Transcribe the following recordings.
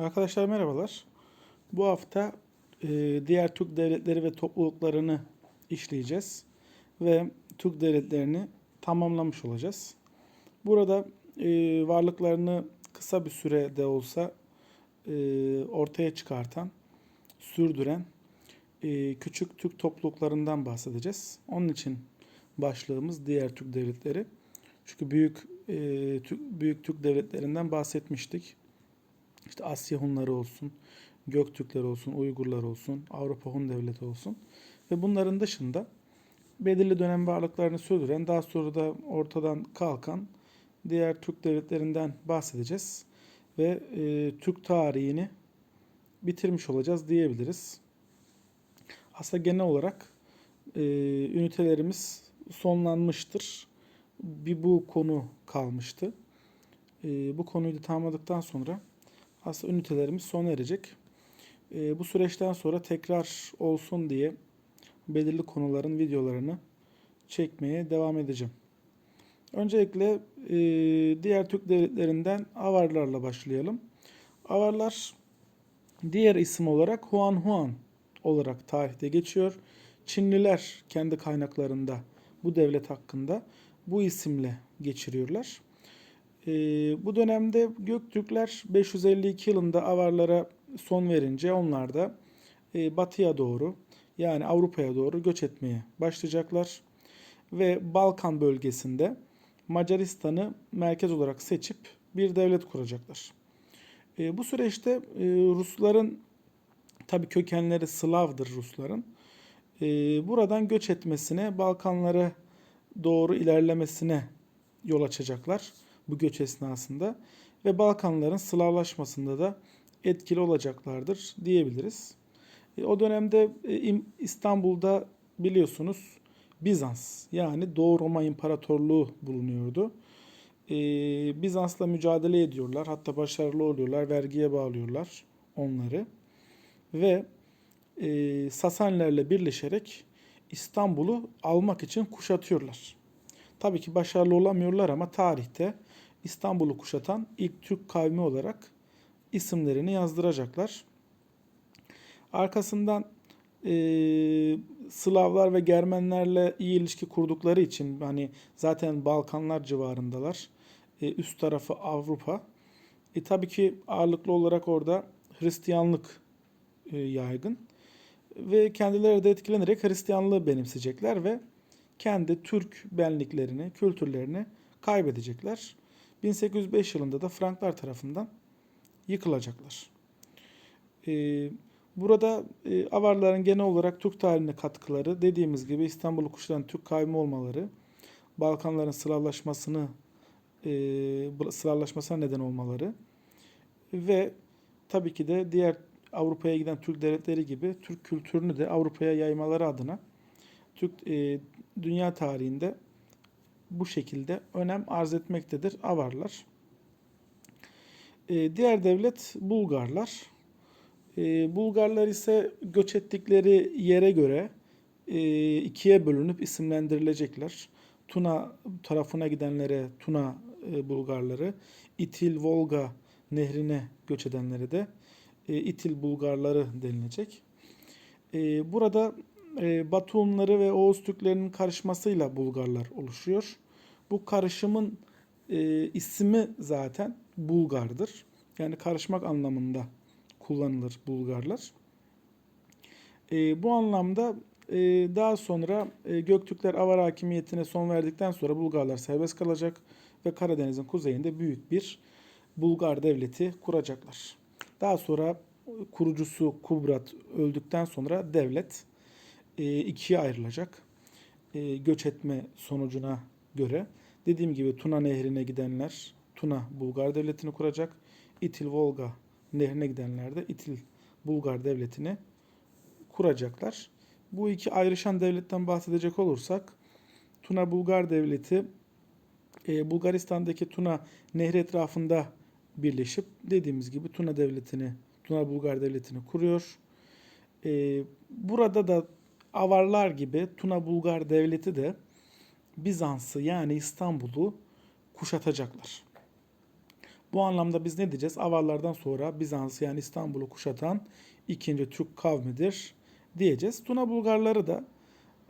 Arkadaşlar merhabalar. Bu hafta e, diğer Türk devletleri ve topluluklarını işleyeceğiz ve Türk devletlerini tamamlamış olacağız. Burada e, varlıklarını kısa bir sürede olsa e, ortaya çıkartan, sürdüren e, küçük Türk topluluklarından bahsedeceğiz. Onun için başlığımız diğer Türk devletleri. Çünkü büyük e, Türk, büyük Türk devletlerinden bahsetmiştik. İşte Asya Hunları olsun, Göktürkler olsun, Uygurlar olsun, Avrupa Hun Devleti olsun. Ve bunların dışında belirli dönem varlıklarını sürdüren, daha sonra da ortadan kalkan diğer Türk devletlerinden bahsedeceğiz. Ve e, Türk tarihini bitirmiş olacağız diyebiliriz. Aslında genel olarak e, ünitelerimiz sonlanmıştır. Bir bu konu kalmıştı. E, bu konuyu da tamamladıktan sonra aslında ünitelerimiz sona erecek. E, bu süreçten sonra tekrar olsun diye belirli konuların videolarını çekmeye devam edeceğim. Öncelikle e, diğer Türk devletlerinden Avarlarla başlayalım. Avarlar diğer isim olarak Huan Huan olarak tarihte geçiyor. Çinliler kendi kaynaklarında bu devlet hakkında bu isimle geçiriyorlar. Ee, bu dönemde Göktürkler 552 yılında Avarlara son verince onlar da e, batıya doğru yani Avrupa'ya doğru göç etmeye başlayacaklar. Ve Balkan bölgesinde Macaristan'ı merkez olarak seçip bir devlet kuracaklar. E, bu süreçte e, Rusların tabi kökenleri Slav'dır Rusların. E, buradan göç etmesine, Balkanlara doğru ilerlemesine yol açacaklar bu göç esnasında ve Balkanların Slavlaşmasında da etkili olacaklardır diyebiliriz. E, o dönemde e, İstanbul'da biliyorsunuz Bizans yani Doğu Roma İmparatorluğu bulunuyordu. E, Bizans'la mücadele ediyorlar. Hatta başarılı oluyorlar. Vergiye bağlıyorlar onları. Ve Sasanilerle birleşerek İstanbul'u almak için kuşatıyorlar. Tabii ki başarılı olamıyorlar ama tarihte İstanbul'u kuşatan ilk Türk kavmi olarak isimlerini yazdıracaklar. Arkasından e, Slavlar ve Germenlerle iyi ilişki kurdukları için hani zaten Balkanlar civarındalar. E, üst tarafı Avrupa. E, tabii ki ağırlıklı olarak orada Hristiyanlık e, yaygın. Ve kendileri de etkilenerek Hristiyanlığı benimseyecekler ve kendi Türk benliklerini, kültürlerini kaybedecekler. 1805 yılında da Franklar tarafından yıkılacaklar. Ee, burada e, Avarların genel olarak Türk tarihine katkıları dediğimiz gibi İstanbul'u kuşatan Türk kavmi olmaları, Balkanların Slavlaşmasını e, Slavlaşmasına neden olmaları ve tabii ki de diğer Avrupa'ya giden Türk devletleri gibi Türk kültürünü de Avrupa'ya yaymaları adına Türk e, dünya tarihinde bu şekilde önem arz etmektedir Avarlar. Ee, diğer devlet Bulgarlar. Ee, Bulgarlar ise göç ettikleri yere göre e, ikiye bölünüp isimlendirilecekler. Tuna tarafına gidenlere Tuna e, Bulgarları, İtil Volga nehrine göç edenlere de e, İtil Bulgarları denilecek. Burada e, Batı Hunları ve Oğuz Türklerinin karışmasıyla Bulgarlar oluşuyor. Bu karışımın e, ismi zaten Bulgardır. Yani karışmak anlamında kullanılır Bulgarlar. E, bu anlamda e, daha sonra e, Göktürkler Avar hakimiyetine son verdikten sonra Bulgarlar serbest kalacak ve Karadeniz'in kuzeyinde büyük bir Bulgar devleti kuracaklar. Daha sonra kurucusu Kubrat öldükten sonra devlet ikiye ayrılacak. E, göç etme sonucuna göre. Dediğim gibi Tuna Nehri'ne gidenler Tuna Bulgar Devleti'ni kuracak. İtil Volga Nehri'ne gidenler de İtil Bulgar Devleti'ni kuracaklar. Bu iki ayrışan devletten bahsedecek olursak Tuna Bulgar Devleti e, Bulgaristan'daki Tuna Nehri etrafında birleşip dediğimiz gibi Tuna Devleti'ni, Tuna Bulgar Devleti'ni kuruyor. E, burada da Avarlar gibi Tuna Bulgar Devleti de Bizans'ı yani İstanbul'u kuşatacaklar. Bu anlamda biz ne diyeceğiz? Avarlardan sonra Bizans yani İstanbul'u kuşatan ikinci Türk kavmidir diyeceğiz. Tuna Bulgarları da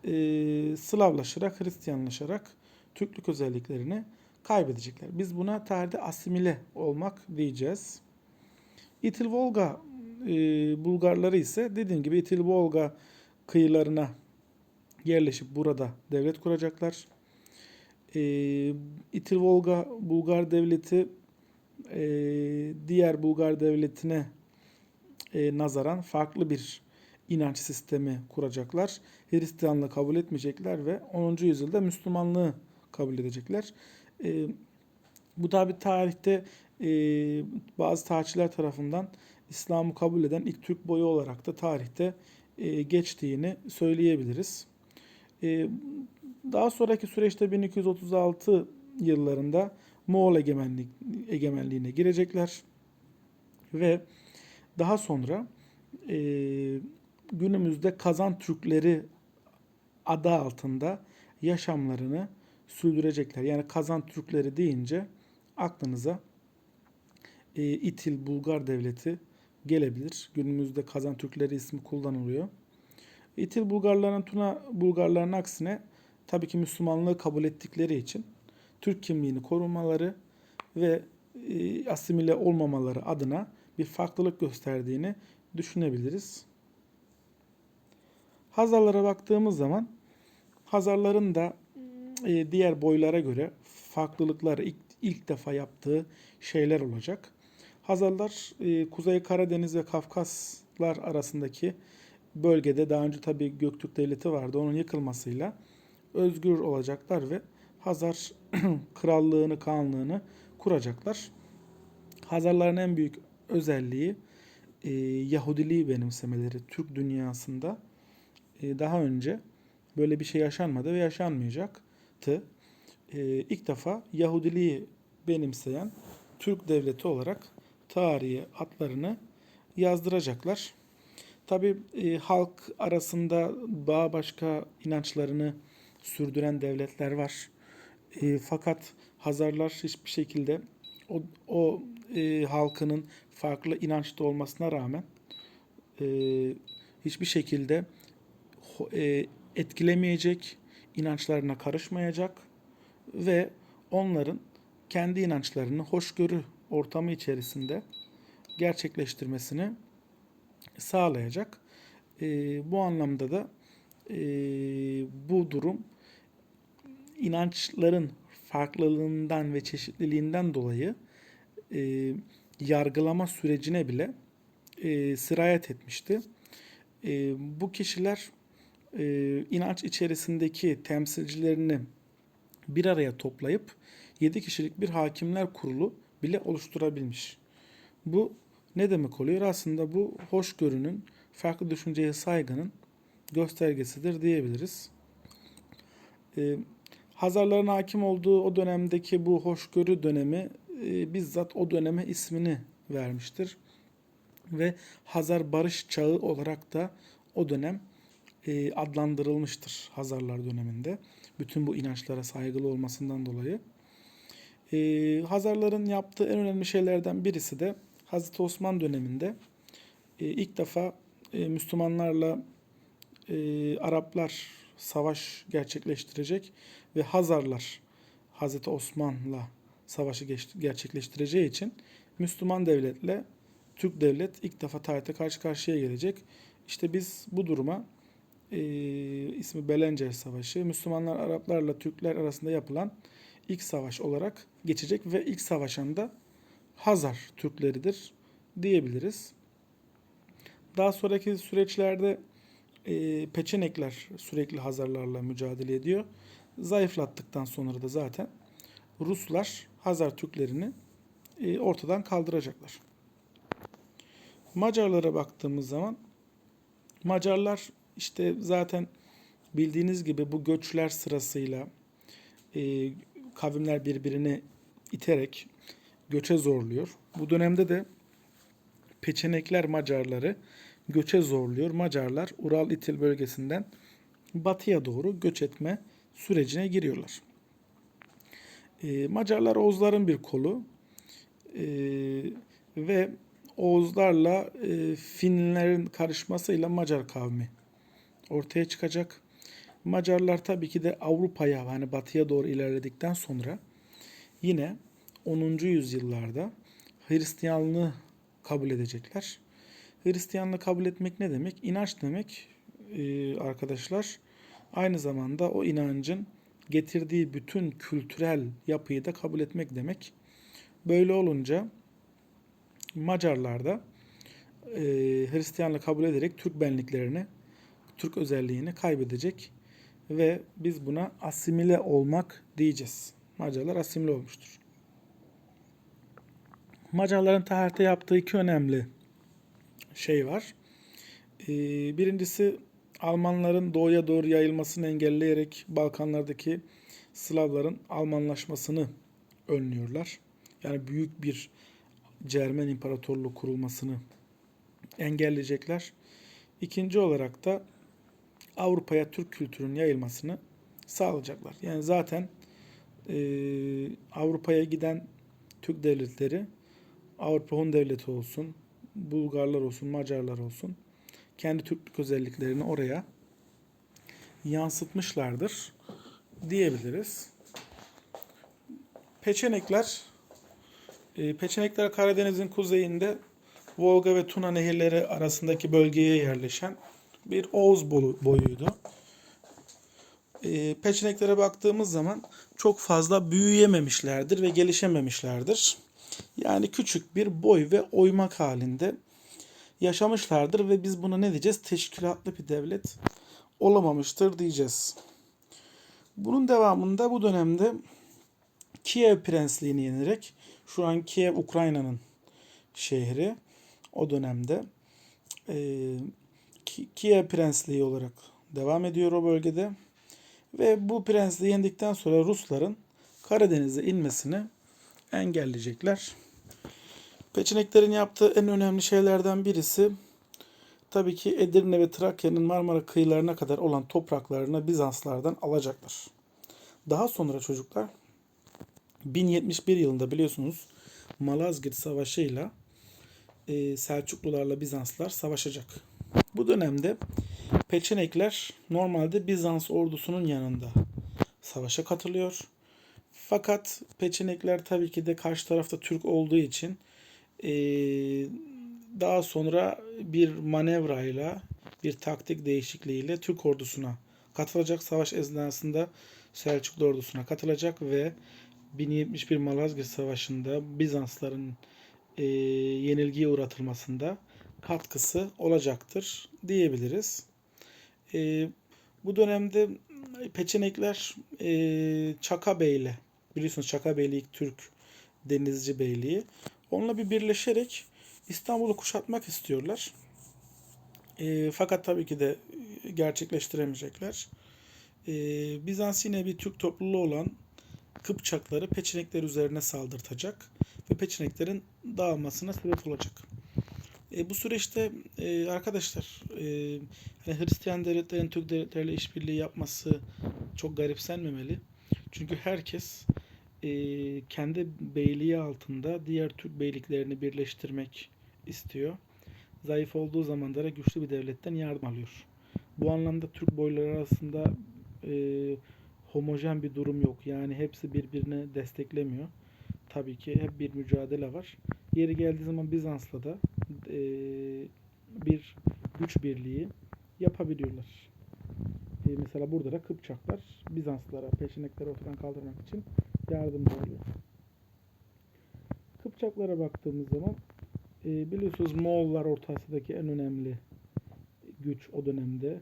e, Slavlaşarak, Hristiyanlaşarak Türklük özelliklerini kaybedecekler. Biz buna tarihte asimile olmak diyeceğiz. İtil Volga e, Bulgarları ise dediğim gibi İtil Volga kıyılarına yerleşip burada devlet kuracaklar. E, İtil Volga Bulgar devleti e, diğer Bulgar devletine e, nazaran farklı bir inanç sistemi kuracaklar. Hristiyanlığı kabul etmeyecekler ve 10. yüzyılda Müslümanlığı kabul edecekler. E, bu tabi tarihte e, bazı tarihçiler tarafından İslam'ı kabul eden ilk Türk boyu olarak da tarihte geçtiğini söyleyebiliriz. E, daha sonraki süreçte 1236 yıllarında Moğol egemenlik, egemenliğine girecekler ve daha sonra e, günümüzde Kazan Türkleri adı altında yaşamlarını sürdürecekler. Yani Kazan Türkleri deyince aklınıza e, İtil Bulgar Devleti gelebilir. Günümüzde Kazan Türkleri ismi kullanılıyor. İtil Bulgarların Tuna Bulgarların aksine tabii ki Müslümanlığı kabul ettikleri için Türk kimliğini korumaları ve e, asimile olmamaları adına bir farklılık gösterdiğini düşünebiliriz. Hazarlara baktığımız zaman Hazarların da e, diğer boylara göre farklılıkları ilk, ilk defa yaptığı şeyler olacak. Hazarlar e, Kuzey Karadeniz ve Kafkaslar arasındaki bölgede daha önce tabii Göktürk Devleti vardı. Onun yıkılmasıyla özgür olacaklar ve Hazar krallığını, kanlığını kuracaklar. Hazarların en büyük özelliği e, Yahudiliği benimsemeleri Türk dünyasında e, daha önce böyle bir şey yaşanmadı ve yaşanmayacaktı. E, ilk defa Yahudiliği benimseyen Türk devleti olarak tarihi adlarını yazdıracaklar. Tabi e, halk arasında daha başka inançlarını sürdüren devletler var. E, fakat Hazarlar hiçbir şekilde o, o e, halkının farklı inançta olmasına rağmen e, hiçbir şekilde e, etkilemeyecek, inançlarına karışmayacak ve onların kendi inançlarını hoşgörü ortamı içerisinde gerçekleştirmesini sağlayacak. E, bu anlamda da e, bu durum inançların farklılığından ve çeşitliliğinden dolayı e, yargılama sürecine bile e, sirayet etmişti. E, bu kişiler e, inanç içerisindeki temsilcilerini bir araya toplayıp 7 kişilik bir hakimler kurulu bile oluşturabilmiş. Bu ne demek oluyor? Aslında bu hoşgörünün, farklı düşünceye saygının göstergesidir diyebiliriz. Ee, Hazarların hakim olduğu o dönemdeki bu hoşgörü dönemi e, bizzat o döneme ismini vermiştir. Ve Hazar Barış Çağı olarak da o dönem e, adlandırılmıştır Hazarlar döneminde. Bütün bu inançlara saygılı olmasından dolayı. E, Hazarların yaptığı en önemli şeylerden birisi de Hazreti Osman döneminde e, ilk defa e, Müslümanlarla e, Araplar savaş gerçekleştirecek ve Hazarlar Hazreti Osman'la savaşı gerçekleştireceği için Müslüman devletle Türk devlet ilk defa tarihte karşı karşıya gelecek. İşte biz bu duruma e, ismi Belencer Savaşı Müslümanlar Araplarla Türkler arasında yapılan ilk savaş olarak geçecek ve ilk savaşan da Hazar Türkleridir diyebiliriz. Daha sonraki süreçlerde e, Peçenekler sürekli Hazarlarla mücadele ediyor. Zayıflattıktan sonra da zaten Ruslar Hazar Türklerini e, ortadan kaldıracaklar. Macarlara baktığımız zaman Macarlar işte zaten bildiğiniz gibi bu göçler sırasıyla e, kavimler birbirini iterek göçe zorluyor. Bu dönemde de Peçenekler Macarları göçe zorluyor. Macarlar Ural İtil bölgesinden batıya doğru göç etme sürecine giriyorlar. E, Macarlar Oğuzların bir kolu. e, ve Oğuzlarla e, Finlerin karışmasıyla Macar kavmi ortaya çıkacak. Macarlar tabii ki de Avrupa'ya hani batıya doğru ilerledikten sonra yine 10. yüzyıllarda Hristiyanlığı kabul edecekler. Hristiyanlığı kabul etmek ne demek? İnanç demek e, arkadaşlar. Aynı zamanda o inancın getirdiği bütün kültürel yapıyı da kabul etmek demek. Böyle olunca Macarlar da e, Hristiyanlığı kabul ederek Türk benliklerini, Türk özelliğini kaybedecek ve biz buna asimile olmak diyeceğiz. Macarlar asimile olmuştur. Macarların tarihte yaptığı iki önemli şey var. Ee, birincisi Almanların doğuya doğru yayılmasını engelleyerek Balkanlardaki Slavların Almanlaşmasını önlüyorlar. Yani büyük bir Cermen İmparatorluğu kurulmasını engelleyecekler. İkinci olarak da Avrupa'ya Türk kültürünün yayılmasını sağlayacaklar. Yani zaten e, Avrupa'ya giden Türk devletleri Avrupa Hun Devleti olsun, Bulgarlar olsun, Macarlar olsun kendi Türklük özelliklerini oraya yansıtmışlardır diyebiliriz. Peçenekler e, Peçenekler Karadeniz'in kuzeyinde Volga ve Tuna nehirleri arasındaki bölgeye yerleşen bir Oğuz boyuydu. E, Peçeneklere baktığımız zaman çok fazla büyüyememişlerdir ve gelişememişlerdir. Yani küçük bir boy ve oymak halinde yaşamışlardır ve biz buna ne diyeceğiz? Teşkilatlı bir devlet olamamıştır diyeceğiz. Bunun devamında bu dönemde Kiev Prensliğini yenerek şu an Kiev Ukrayna'nın şehri o dönemde e, Kiev Prensliği olarak devam ediyor o bölgede ve bu prensliği yendikten sonra Rusların Karadeniz'e inmesini engelleyecekler. Peçeneklerin yaptığı en önemli şeylerden birisi tabii ki Edirne ve Trakya'nın Marmara kıyılarına kadar olan topraklarını Bizanslardan alacaklar. Daha sonra çocuklar 1071 yılında biliyorsunuz Malazgirt Savaşı ile Selçuklularla Bizanslar savaşacak. Bu dönemde Peçenekler normalde Bizans ordusunun yanında savaşa katılıyor. Fakat Peçenekler tabii ki de karşı tarafta Türk olduğu için e, daha sonra bir manevrayla, bir taktik değişikliğiyle Türk ordusuna katılacak. Savaş esnasında Selçuklu ordusuna katılacak ve 1071 Malazgirt Savaşı'nda Bizansların e, yenilgiye uğratılmasında katkısı olacaktır diyebiliriz. E, bu dönemde Peçenekler e, Çaka Bey'le biliyorsunuz Çaka Beyliği Türk denizci beyliği. Onunla bir birleşerek İstanbul'u kuşatmak istiyorlar. E, fakat tabii ki de gerçekleştiremeyecekler. E, Bizans yine bir Türk topluluğu olan Kıpçakları Peçenekler üzerine saldırtacak ve Peçeneklerin dağılmasına sebep olacak. E, bu süreçte e, arkadaşlar e, hani Hristiyan devletlerin Türk devletleriyle işbirliği yapması çok garipsenmemeli. Çünkü herkes e, kendi beyliği altında diğer Türk beyliklerini birleştirmek istiyor. Zayıf olduğu zamanlara güçlü bir devletten yardım alıyor. Bu anlamda Türk boyları arasında e, homojen bir durum yok. Yani hepsi birbirini desteklemiyor. Tabii ki hep bir mücadele var. Yeri geldiği zaman Bizans'la da e, bir güç birliği yapabiliyorlar. E, mesela burada da Kıpçaklar Bizanslara, Peşinekleri ortadan kaldırmak için yardımcı oluyor. Kıpçaklara baktığımız zaman e, biliyorsunuz Moğollar Orta en önemli güç o dönemde.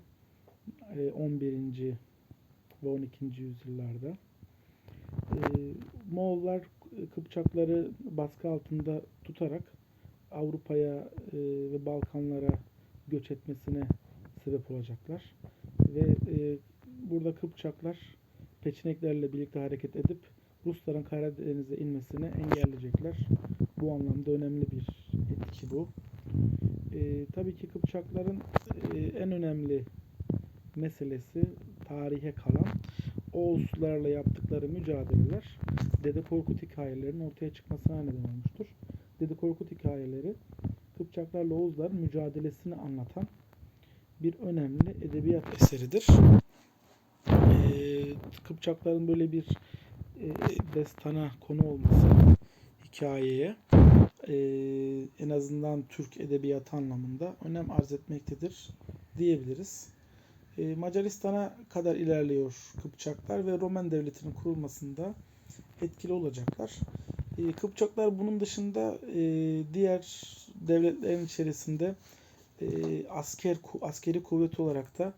E, 11. ve 12. yüzyıllarda. Moğollar Kıpçakları baskı altında tutarak Avrupa'ya e, ve Balkanlara göç etmesine sebep olacaklar. Ve e, burada Kıpçaklar Peçeneklerle birlikte hareket edip Rusların Karadeniz'e inmesini engelleyecekler. Bu anlamda önemli bir etki bu. E, tabii ki Kıpçakların e, en önemli meselesi tarihe kalan Oğuzlarla yaptıkları mücadeleler Dede Korkut hikayelerinin ortaya çıkmasına neden olmuştur. Dede Korkut hikayeleri Kıpçaklarla Oğuzların mücadelesini anlatan bir önemli edebiyat eseridir. Ee, Kıpçakların böyle bir e, destana konu olması hikayeye e, en azından Türk edebiyatı anlamında önem arz etmektedir diyebiliriz. E, Macaristan'a kadar ilerliyor Kıpçaklar ve Roman Devleti'nin kurulmasında etkili olacaklar. E, Kıpçaklar bunun dışında e, diğer devletlerin içerisinde e, asker askeri kuvvet olarak da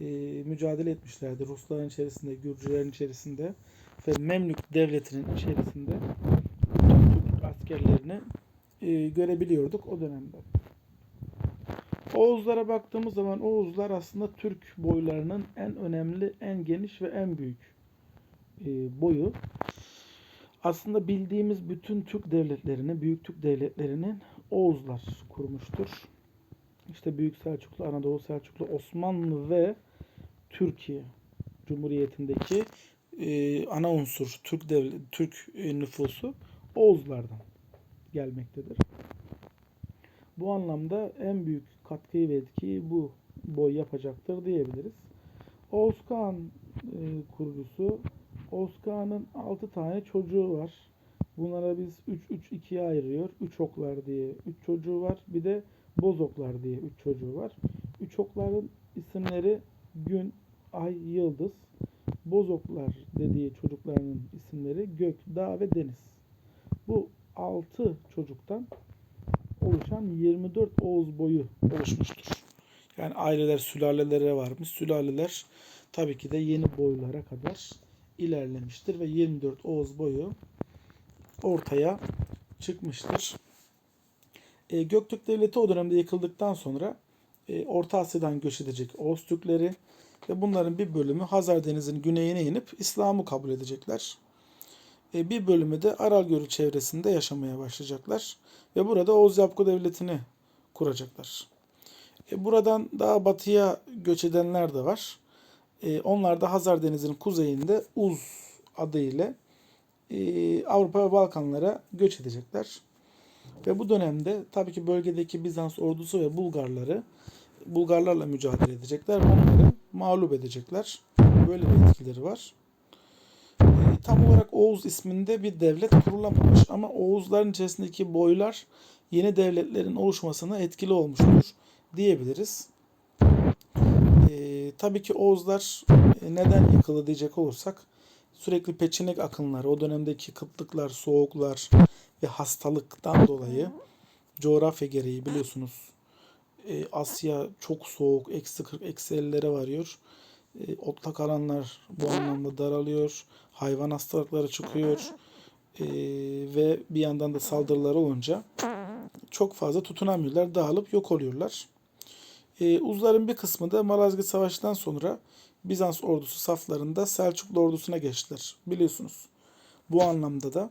e, mücadele etmişlerdi. Rusların içerisinde, Gürcülerin içerisinde ve Memlük Devleti'nin içerisinde Türk askerlerini e, görebiliyorduk o dönemde. Oğuzlara baktığımız zaman Oğuzlar aslında Türk boylarının en önemli, en geniş ve en büyük e, boyu. Aslında bildiğimiz bütün Türk devletlerini, büyük Türk devletlerinin Oğuzlar kurmuştur. İşte Büyük Selçuklu, Anadolu Selçuklu, Osmanlı ve Türkiye Cumhuriyeti'ndeki e, ana unsur Türk devlet, Türk e, nüfusu Oğuzlardan gelmektedir. Bu anlamda en büyük katkıyı ve etkiyi bu boy yapacaktır diyebiliriz. Oğuz Kağan e, kurucusu Oğuz Kağan'ın 6 tane çocuğu var. Bunlara biz 3-3-2'ye ayırıyor. 3 oklar diye 3 çocuğu var. Bir de bozoklar diye 3 çocuğu var. 3 okların isimleri Gün, Ay, Yıldız. Bozoklar dediği çocuklarının isimleri Gök, Dağ ve Deniz. Bu 6 çocuktan oluşan 24 Oğuz boyu oluşmuştur. Yani aileler sülalelere varmış. Sülaleler tabii ki de yeni boylara kadar ilerlemiştir ve 24 Oğuz boyu ortaya çıkmıştır. E, Göktürk Devleti o dönemde yıkıldıktan sonra e, Orta Asya'dan göç edecek Oğuz Türkleri ve bunların bir bölümü Hazar Denizi'nin güneyine inip İslam'ı kabul edecekler. E, bir bölümü de Aral Gölü çevresinde yaşamaya başlayacaklar ve burada Oğuz Yapgu Devleti'ni kuracaklar. E, buradan daha batıya göç edenler de var. E, onlar da Hazar Denizi'nin kuzeyinde Uz adıyla e, Avrupa ve Balkanlara göç edecekler. Ve bu dönemde tabii ki bölgedeki Bizans ordusu ve Bulgarları Bulgarlarla mücadele edecekler. Onları mağlup edecekler. Böyle bir etkileri var. E, tam olarak Oğuz isminde bir devlet kurulamamış ama Oğuzların içerisindeki boylar yeni devletlerin oluşmasına etkili olmuştur diyebiliriz. Tabii ki Oğuzlar e, neden yıkıldı diyecek olursak sürekli peçenek akınları, o dönemdeki kıtlıklar, soğuklar ve hastalıktan dolayı coğrafya gereği biliyorsunuz e, Asya çok soğuk, eksi 40, eksi 50'lere varıyor. E, otlak alanlar bu anlamda daralıyor. Hayvan hastalıkları çıkıyor. E, ve bir yandan da saldırılar olunca çok fazla tutunamıyorlar. Dağılıp yok oluyorlar. E, Uzların bir kısmı da Malazgirt Savaşı'ndan sonra Bizans ordusu saflarında Selçuklu ordusuna geçtiler. Biliyorsunuz. Bu anlamda da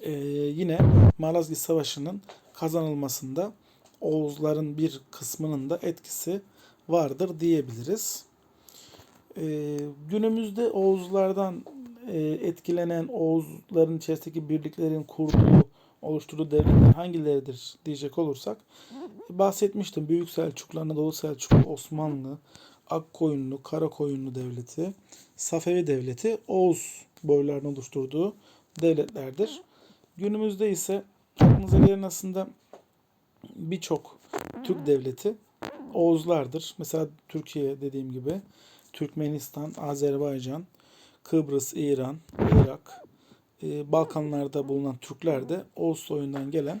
e, yine Malazgirt Savaşı'nın kazanılmasında Oğuzların bir kısmının da etkisi vardır diyebiliriz. E, günümüzde Oğuzlardan e, etkilenen Oğuzların içerisindeki birliklerin kurduğu, oluşturduğu devletler hangileridir diyecek olursak bahsetmiştim. Büyük Selçuklu, Anadolu Selçuklu, Osmanlı, Akkoyunlu, Karakoyunlu Devleti, Safevi Devleti Oğuz boylarını oluşturduğu devletlerdir. Günümüzde ise aklınıza gelen aslında birçok Türk devleti Oğuzlardır. Mesela Türkiye dediğim gibi Türkmenistan, Azerbaycan, Kıbrıs, İran, Irak, e, Balkanlarda bulunan Türkler de Oğuz soyundan gelen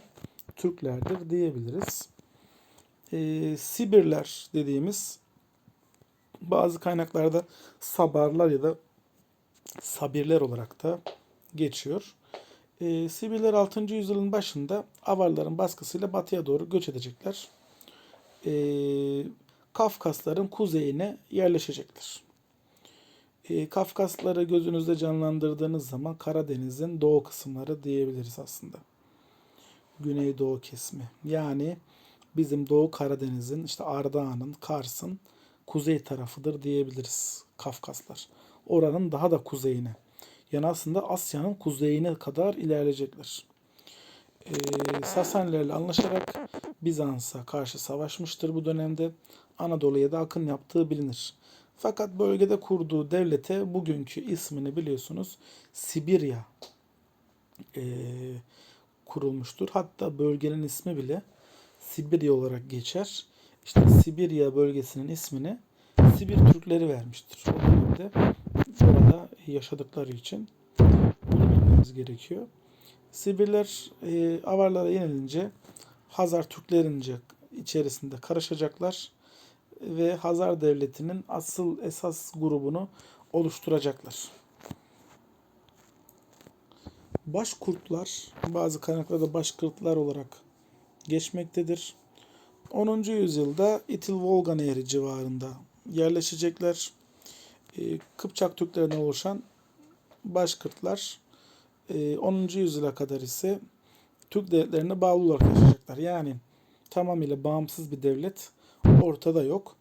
Türklerdir diyebiliriz. E, Sibirler dediğimiz bazı kaynaklarda Sabarlar ya da Sabirler olarak da geçiyor. E, Sibirler 6. yüzyılın başında Avarların baskısıyla batıya doğru göç edecekler. E, Kafkasların kuzeyine yerleşecekler. E, Kafkasları gözünüzde canlandırdığınız zaman Karadeniz'in doğu kısımları diyebiliriz aslında. Güneydoğu kesimi. Yani bizim Doğu Karadeniz'in işte Ardahan'ın, Kars'ın kuzey tarafıdır diyebiliriz Kafkaslar. Oranın daha da kuzeyine. Yani aslında Asya'nın kuzeyine kadar ilerleyecekler. e, Sasanilerle anlaşarak Bizans'a karşı savaşmıştır bu dönemde. Anadolu'ya da akın yaptığı bilinir. Fakat bölgede kurduğu devlete bugünkü ismini biliyorsunuz Sibirya e, kurulmuştur. Hatta bölgenin ismi bile Sibirya olarak geçer. İşte Sibirya bölgesinin ismini Sibir Türkleri vermiştir. O dönemde orada yaşadıkları için bunu bilmemiz gerekiyor. Sibirler e, Avarlara yenilince Hazar Türklerince içerisinde karışacaklar ve Hazar Devleti'nin asıl esas grubunu oluşturacaklar. Başkurtlar bazı kaynaklarda başkırtlar olarak geçmektedir. 10. yüzyılda İtil Volga Nehri civarında yerleşecekler. E, Kıpçak Türklerinden oluşan Başkırtlar e, 10. yüzyıla kadar ise Türk devletlerine bağlı olarak yaşayacaklar. Yani tamamıyla bağımsız bir devlet ortada yok.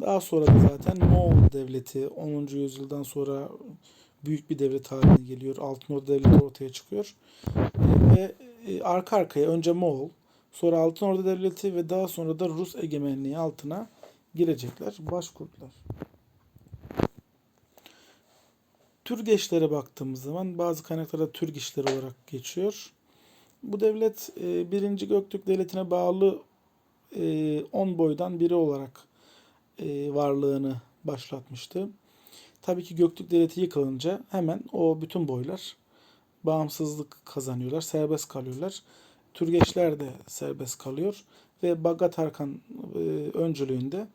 Daha sonra da zaten Moğol devleti 10. yüzyıldan sonra büyük bir devlet haline geliyor. Altınordu devleti ortaya çıkıyor. E, Ve e, arka arkaya önce Moğol, sonra Altınordu devleti ve daha sonra da Rus egemenliği altına girecekler. Başkurtlar. Türgeçlere baktığımız zaman bazı kaynaklarda Türgiçler olarak geçiyor. Bu devlet e, 1. Göktürk Devleti'ne bağlı e, 10 boydan biri olarak e, varlığını başlatmıştı. Tabii ki Göktürk Devleti yıkılınca hemen o bütün boylar bağımsızlık kazanıyorlar, serbest kalıyorlar. Türgeçler de serbest kalıyor ve Bagrat Harkan e, öncülüğünde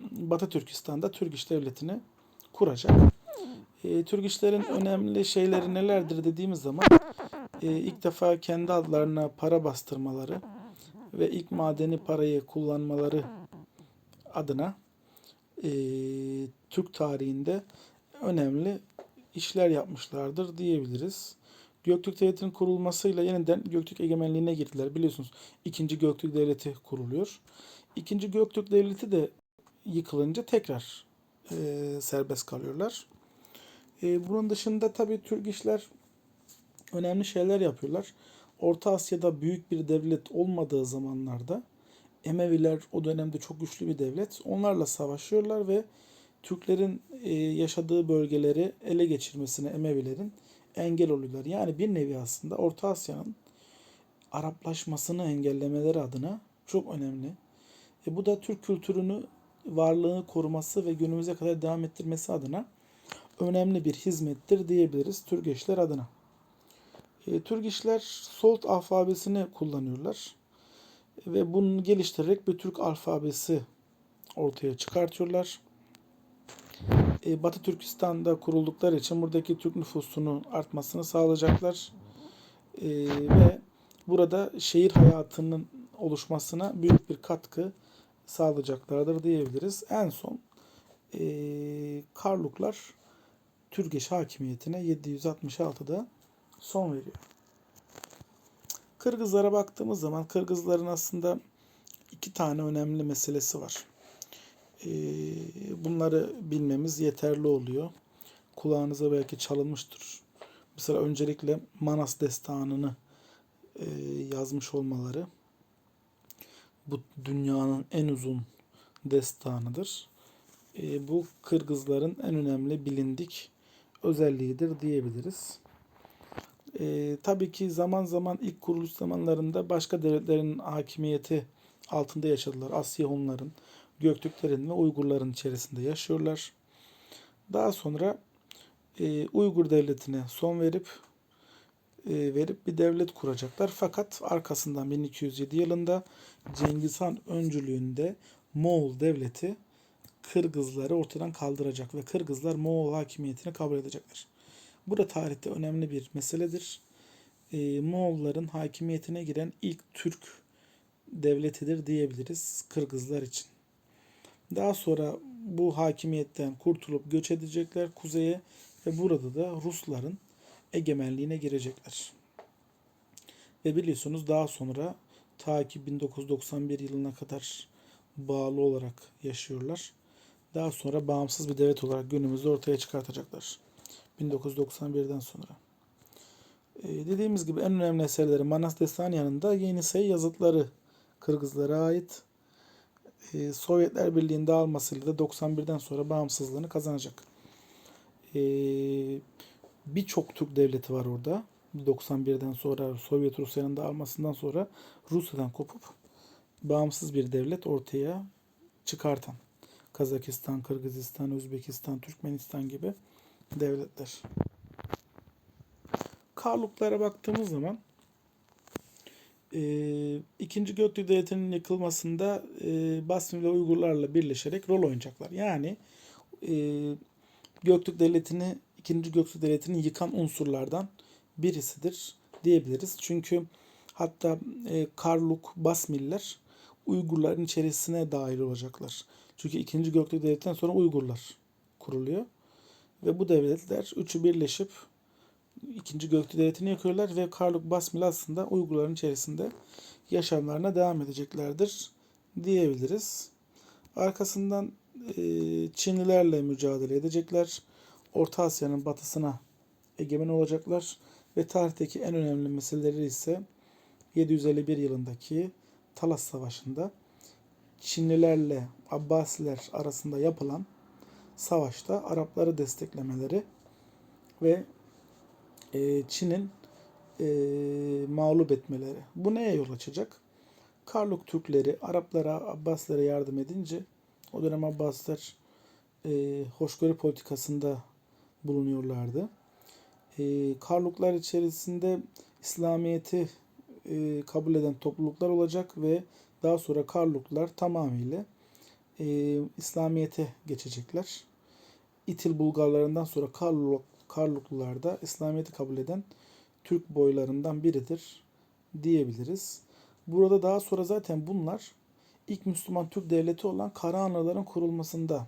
Batı Türkistan'da Türk Devleti'ni kuracak. E, Türk işlerin önemli şeyleri nelerdir dediğimiz zaman e, ilk defa kendi adlarına para bastırmaları ve ilk madeni parayı kullanmaları adına e, Türk tarihinde önemli işler yapmışlardır diyebiliriz. Göktürk Devleti'nin kurulmasıyla yeniden Göktürk egemenliğine girdiler. Biliyorsunuz 2. Göktürk Devleti kuruluyor. 2. Göktürk Devleti de yıkılınca tekrar e, serbest kalıyorlar. E, bunun dışında tabii Türk işler önemli şeyler yapıyorlar. Orta Asya'da büyük bir devlet olmadığı zamanlarda Emeviler o dönemde çok güçlü bir devlet. Onlarla savaşıyorlar ve Türklerin e, yaşadığı bölgeleri ele geçirmesine Emevilerin engel oluyorlar. Yani bir nevi aslında Orta Asya'nın Araplaşmasını engellemeleri adına çok önemli. E, bu da Türk kültürünü varlığını koruması ve günümüze kadar devam ettirmesi adına önemli bir hizmettir diyebiliriz Türgeçler adına. E, Türgeçler Solt alfabesini kullanıyorlar ve bunu geliştirerek bir Türk alfabesi ortaya çıkartıyorlar. E, Batı Türkistan'da kuruldukları için buradaki Türk nüfusunun artmasını sağlayacaklar. E, ve burada şehir hayatının oluşmasına büyük bir katkı sağlayacaklardır diyebiliriz. En son e, Karluklar Türgeş hakimiyetine 766'da son veriyor. Kırgızlara baktığımız zaman Kırgızların aslında iki tane önemli meselesi var. Ee, bunları bilmemiz yeterli oluyor. Kulağınıza belki çalınmıştır. Mesela öncelikle Manas destanını e, yazmış olmaları bu dünyanın en uzun destanıdır. E, bu Kırgızların en önemli bilindik özelliğidir diyebiliriz. E, tabii ki zaman zaman ilk kuruluş zamanlarında başka devletlerin hakimiyeti altında yaşadılar. Asya Hunların, Göktürklerin ve Uygurların içerisinde yaşıyorlar. Daha sonra e, Uygur devletine son verip e, verip bir devlet kuracaklar. Fakat arkasından 1207 yılında Cengiz Han öncülüğünde Moğol devleti Kırgızları ortadan kaldıracak ve Kırgızlar Moğol hakimiyetini kabul edecekler. Bu da tarihte önemli bir meseledir. Ee, Moğolların hakimiyetine giren ilk Türk devletidir diyebiliriz Kırgızlar için. Daha sonra bu hakimiyetten kurtulup göç edecekler kuzeye ve burada da Rusların egemenliğine girecekler. Ve biliyorsunuz daha sonra ta ki 1991 yılına kadar bağlı olarak yaşıyorlar. Daha sonra bağımsız bir devlet olarak günümüzde ortaya çıkartacaklar. 1991'den sonra. Ee, dediğimiz gibi en önemli eserleri Manas Destanyan'ın da Yenisey yazıtları Kırgızlara ait. Ee, Sovyetler Birliği'nin dağılmasıyla da 91'den sonra bağımsızlığını kazanacak. Ee, Birçok Türk devleti var orada. 91'den sonra Sovyet Rusya'nın dağılmasından sonra Rusya'dan kopup bağımsız bir devlet ortaya çıkartan. Kazakistan, Kırgızistan, Özbekistan, Türkmenistan gibi devletler. Karluklara baktığımız zaman e, İkinci Göktürk Devleti'nin yıkılmasında e, Basmi ve Uygurlarla birleşerek rol oynayacaklar. Yani e, Göktürk Devleti'ni İkinci Göktürk Devleti'ni yıkan unsurlardan birisidir diyebiliriz. Çünkü hatta e, Karluk, Basmiller Uygurların içerisine dahil olacaklar. Çünkü ikinci Göktürk Devleti'nden sonra Uygurlar kuruluyor. Ve bu devletler üçü birleşip ikinci Göktürk Devleti'ni yakıyorlar ve Karluk Basmil aslında Uygurların içerisinde yaşamlarına devam edeceklerdir diyebiliriz. Arkasından e, Çinlilerle mücadele edecekler. Orta Asya'nın batısına egemen olacaklar ve tarihteki en önemli meseleleri ise 751 yılındaki Talas Savaşı'nda Çinlilerle Abbasiler arasında yapılan savaşta Arapları desteklemeleri ve e, Çin'in e, mağlup etmeleri. Bu neye yol açacak? Karluk Türkleri Araplara, Abbasilere yardım edince o dönem Abbasiler e, hoşgörü politikasında bulunuyorlardı. E, Karluklar içerisinde İslamiyet'i e, kabul eden topluluklar olacak ve daha sonra Karluklar tamamıyla e, İslamiyet'e geçecekler. İtil Bulgarlarından sonra Karluk, Karluklular da İslamiyet'i kabul eden Türk boylarından biridir diyebiliriz. Burada daha sonra zaten bunlar ilk Müslüman Türk devleti olan Karahanlıların kurulmasında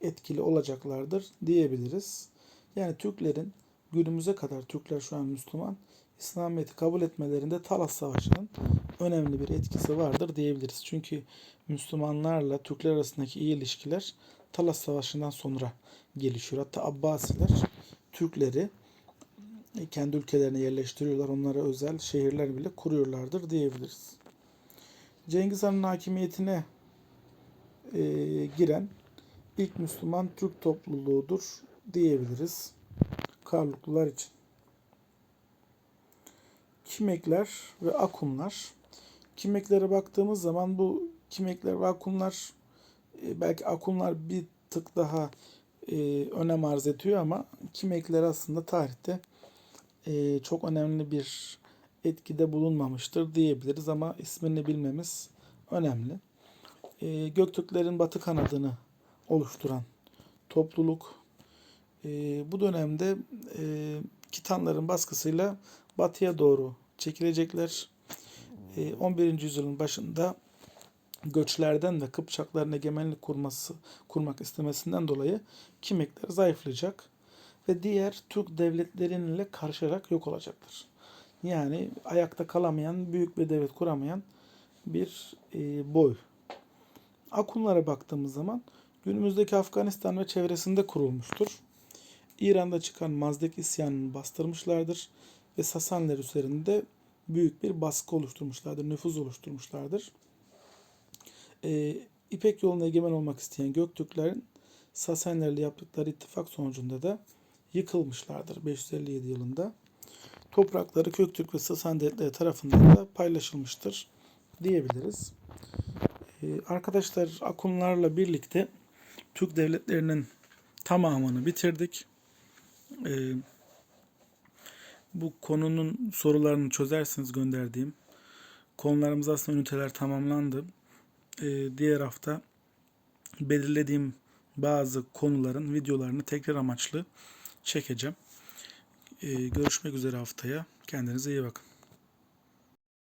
etkili olacaklardır diyebiliriz. Yani Türklerin günümüze kadar Türkler şu an Müslüman İslamiyet'i kabul etmelerinde Talas Savaşı'nın önemli bir etkisi vardır diyebiliriz. Çünkü Müslümanlarla Türkler arasındaki iyi ilişkiler Talas Savaşı'ndan sonra gelişiyor. Hatta Abbasiler Türkleri kendi ülkelerine yerleştiriyorlar. Onlara özel şehirler bile kuruyorlardır diyebiliriz. Cengiz Han'ın hakimiyetine e, giren ilk Müslüman Türk topluluğudur diyebiliriz. Karluklular için. Kimekler ve Akumlar. Kimeklere baktığımız zaman bu Kimekler ve Akumlar e, belki Akumlar bir tık daha e, önem arz ediyor ama Kimekler aslında tarihte e, çok önemli bir etkide bulunmamıştır diyebiliriz ama ismini bilmemiz önemli. E, Göktürklerin batı kanadını oluşturan topluluk e, bu dönemde e, Kitanların baskısıyla batıya doğru çekilecekler. E, 11. yüzyılın başında göçlerden ve Kıpçakların egemenlik kurması kurmak istemesinden dolayı Kimekler zayıflayacak ve diğer Türk devletleriyle karışarak yok olacaktır. Yani ayakta kalamayan, büyük bir devlet kuramayan bir e, boy. Akunlara baktığımız zaman günümüzdeki Afganistan ve çevresinde kurulmuştur. İran'da çıkan Mazdek isyanını bastırmışlardır ve Sasanler üzerinde büyük bir baskı oluşturmuşlardır, nüfuz oluşturmuşlardır. Ee, İpek yoluna egemen olmak isteyen Göktürklerin Sasanlerle yaptıkları ittifak sonucunda da yıkılmışlardır 557 yılında. Toprakları Köktürk ve Sasan devletleri tarafından da paylaşılmıştır diyebiliriz. Ee, arkadaşlar Akunlarla birlikte Türk devletlerinin tamamını bitirdik. Ee, bu konunun sorularını çözersiniz gönderdiğim. Konularımız aslında üniteler tamamlandı. Ee, diğer hafta belirlediğim bazı konuların videolarını tekrar amaçlı çekeceğim. Ee, görüşmek üzere haftaya. Kendinize iyi bakın.